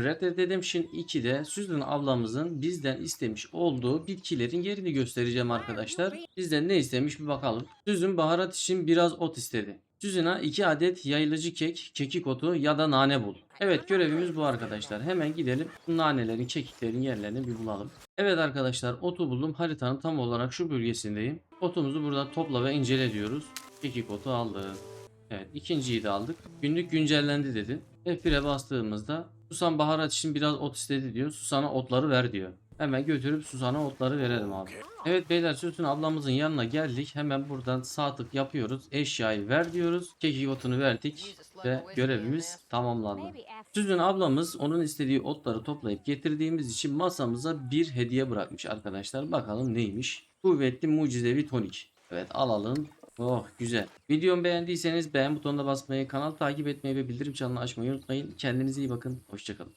Red Dead Redemption 2'de Susan ablamızın bizden istemiş olduğu bitkilerin yerini göstereceğim arkadaşlar. Bizden ne istemiş bir bakalım. Susan baharat için biraz ot istedi. Susan'a 2 adet yayılıcı kek, kekik otu ya da nane bul. Evet görevimiz bu arkadaşlar. Hemen gidelim nanelerin, kekiklerin yerlerini bir bulalım. Evet arkadaşlar otu buldum. Haritanın tam olarak şu bölgesindeyim. Otumuzu burada topla ve incele diyoruz. Kekik otu aldık. Evet ikinciyi de aldık. Günlük güncellendi dedi. F1'e bastığımızda Susan baharat için biraz ot istedi diyor. Susan'a otları ver diyor. Hemen götürüp Susan'a otları verelim abi. Evet beyler Susan ablamızın yanına geldik. Hemen buradan sağ tık yapıyoruz. Eşyayı ver diyoruz. Kekik otunu verdik ve görevimiz tamamlandı. Susan ablamız onun istediği otları toplayıp getirdiğimiz için masamıza bir hediye bırakmış arkadaşlar. Bakalım neymiş? Kuvvetli mucizevi tonik. Evet alalım. Oh güzel. Videomu beğendiyseniz beğen butonuna basmayı, kanal takip etmeyi ve bildirim çanını açmayı unutmayın. Kendinize iyi bakın. Hoşçakalın.